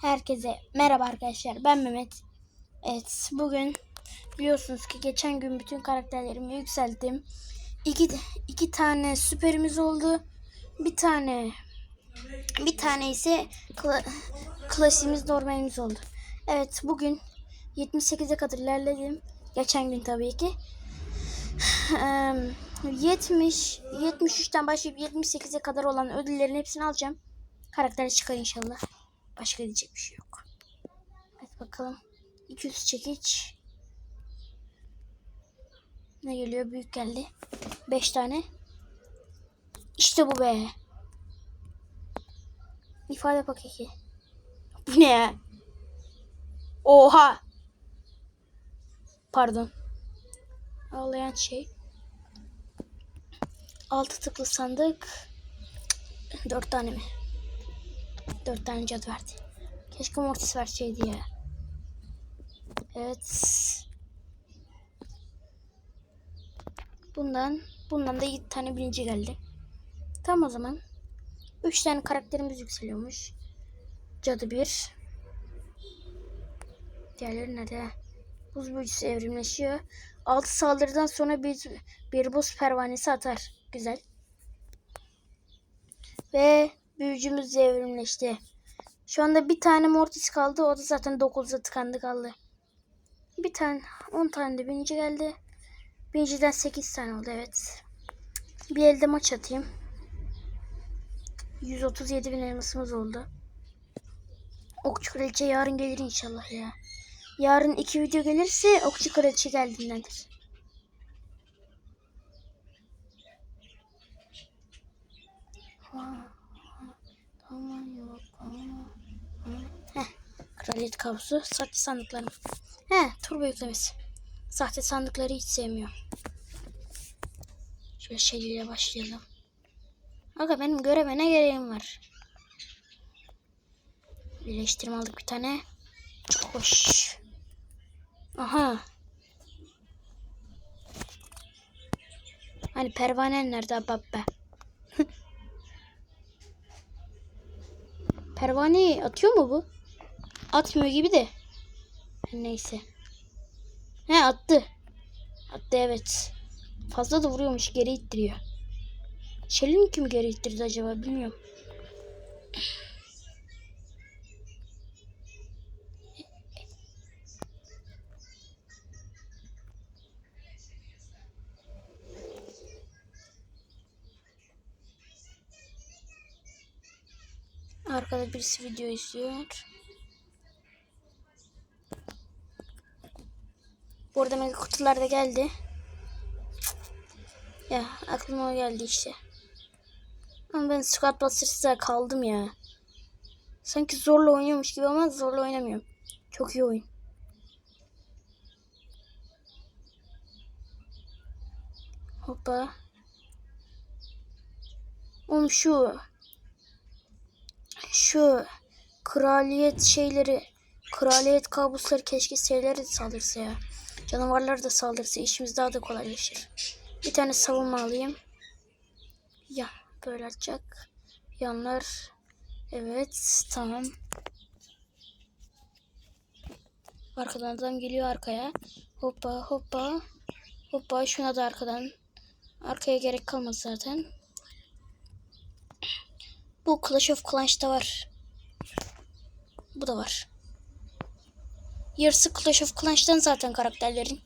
Herkese merhaba arkadaşlar. Ben Mehmet. Evet, bugün biliyorsunuz ki geçen gün bütün karakterlerimi yükselttim. İki, iki tane süperimiz oldu. Bir tane bir tane ise kla, klasiğimiz normalimiz oldu. Evet, bugün 78'e kadar ilerledim. Geçen gün tabii ki. Eee, 70 73'ten başlayıp 78'e kadar olan ödüllerin hepsini alacağım. Karakter çıkar inşallah. Başka diyecek bir şey yok. Hadi bakalım. 200 çekiç. Ne geliyor? Büyük geldi. 5 tane. İşte bu be. İfade paketi. Bu ne ya? Oha. Pardon. Ağlayan şey. Altı tıklı sandık. Dört tane mi? Dört tane cadı verdi. Keşke Mortis verseydi ya. Evet. Bundan bundan da 7 tane birinci geldi. Tam o zaman 3 tane karakterimiz yükseliyormuş. Cadı 1. Diğerleri nerede? Buz büyücüsü evrimleşiyor. 6 saldırıdan sonra bir, bir buz pervanesi atar. Güzel. Ve büyücümüz de evrimleşti. Şu anda bir tane mortis kaldı. O da zaten 9'da tıkandı kaldı. Bir tane 10 tane de birinci geldi. Birinciden 8 tane oldu evet. Bir elde maç atayım. 137 bin elmasımız oldu. Okçu Kraliçe yarın gelir inşallah ya. Yarın iki video gelirse Okçu Kraliçe geldiğindendir. Tamam yok ama. Heh. Kraliyet kablosu. Sahte sandıklarım. He. Turbo yüklemesi. Sahte sandıkları hiç sevmiyorum. Şöyle şeyle başlayalım. Aga benim göreve ne gereğim var? Birleştirme aldık bir tane. Çok hoş. Aha. Hani pervanen nerede babbe? Pervaneyi atıyor mu bu? Atmıyor gibi de. Neyse. He attı. Attı evet. Fazla da vuruyormuş geri ittiriyor. Şelin kim geri ittirdi acaba bilmiyorum. Arkada birisi video izliyor. Bu arada mega kutular da geldi. Ya aklıma o geldi işte. Ama ben Squad Busters'da kaldım ya. Sanki zorla oynuyormuş gibi ama zorla oynamıyorum. Çok iyi oyun. Hoppa. Oğlum şu şu kraliyet şeyleri kraliyet kabusları keşke şeylere de saldırsa ya. Canavarlar da saldırsa işimiz daha da kolaylaşır. Bir tane savunma alayım. Ya böyle açacak. Yanlar. Evet tamam. Arkadan adam geliyor arkaya. Hoppa hoppa. Hoppa şuna da arkadan. Arkaya gerek kalmaz zaten. Bu Clash of Clans'ta var. Bu da var. Yarısı Clash of Clans'tan zaten karakterlerin.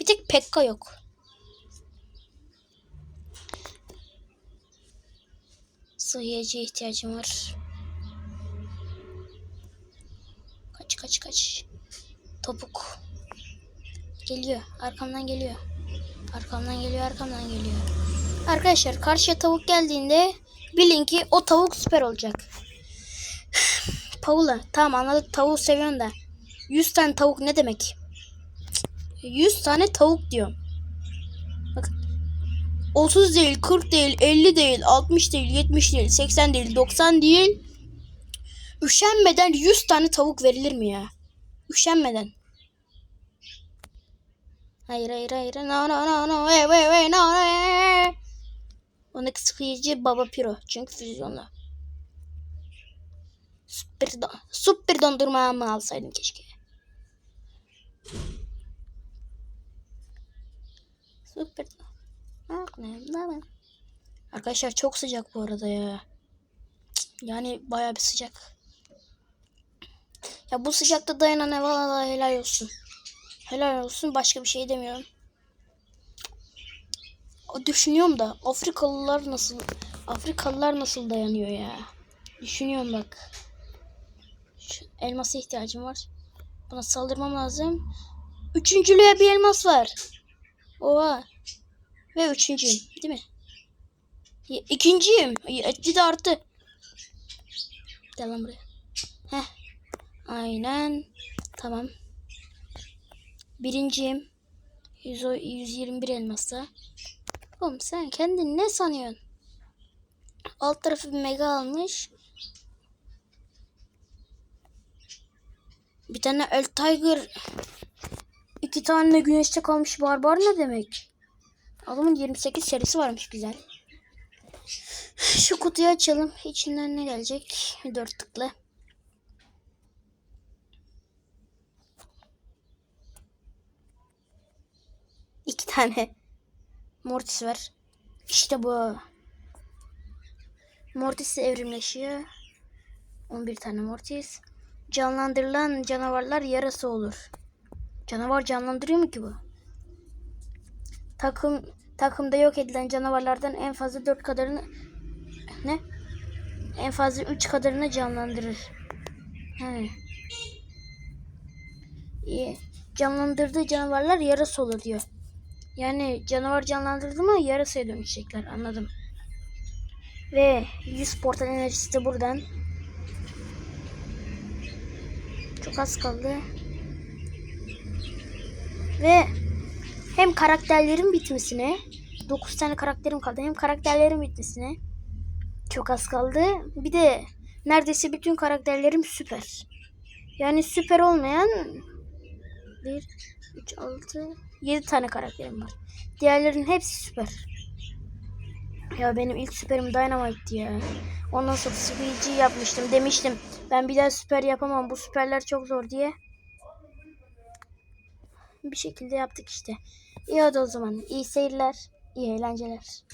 Bir tek Pekka yok. Sıhhiyeciye ihtiyacım var. Kaç kaç kaç. Topuk. Geliyor. Arkamdan geliyor. Arkamdan geliyor, arkamdan geliyor. Arkadaşlar karşıya tavuk geldiğinde bilin ki o tavuk süper olacak. Paula tamam anladık tavuğu seviyorsun da 100 tane tavuk ne demek? 100 tane tavuk diyorum. Bakın 30 değil, 40 değil, 50 değil, 60 değil, 70 değil, 80 değil, 90 değil. Üşenmeden 100 tane tavuk verilir mi ya? Üşenmeden. Hayır hayır hayır. No no no no. Wait wait wait no no. Ondaki sıkıcı Baba Piro. Çünkü füzyonlu. Süper, don süper dondurma mı alsaydım keşke. Ne- ne? Arkadaşlar çok sıcak bu arada ya. Yani bayağı bir sıcak. Ya bu sıcakta dayanan ev vallahi helal olsun. Helal olsun başka bir şey demiyorum. O düşünüyorum da Afrikalılar nasıl Afrikalılar nasıl dayanıyor ya? Düşünüyorum bak. Elmasa ihtiyacım var. Buna saldırmam lazım. Üçüncülüğe bir elmas var. Oha. Ve üçüncüyüm değil mi? İkinciyim. Etli de arttı. Gel lan buraya. Heh. Aynen. Tamam. Birinciyim. 100, 121 elmasa. Oğlum sen kendini ne sanıyorsun? Alt tarafı bir mega almış. Bir tane El Tiger. iki tane güneşte kalmış barbar ne demek? Adamın 28 serisi varmış güzel. Şu kutuyu açalım. İçinden ne gelecek? Dört tıkla. İki tane Mortis var. İşte bu. Mortis evrimleşiyor. 11 tane Mortis. Canlandırılan canavarlar yarası olur. Canavar canlandırıyor mu ki bu? Takım takımda yok edilen canavarlardan en fazla 4 kadarını ne? En fazla 3 kadarını canlandırır. He. İyi. Canlandırdığı canavarlar yarası olur diyor. Yani canavar canlandırdı mı yarasaya dönüşecekler anladım. Ve 100 portal enerjisi de buradan. Çok az kaldı. Ve hem karakterlerin bitmesine 9 tane karakterim kaldı. Hem karakterlerin bitmesine çok az kaldı. Bir de neredeyse bütün karakterlerim süper. Yani süper olmayan 1, 3, 6, 7 tane karakterim var. Diğerlerinin hepsi süper. Ya benim ilk süperim Dynamite'di ya. Ondan sonra Squeegee yapmıştım. Demiştim ben bir daha süper yapamam. Bu süperler çok zor diye. Bir şekilde yaptık işte. İyi hadi o zaman. İyi seyirler. iyi eğlenceler.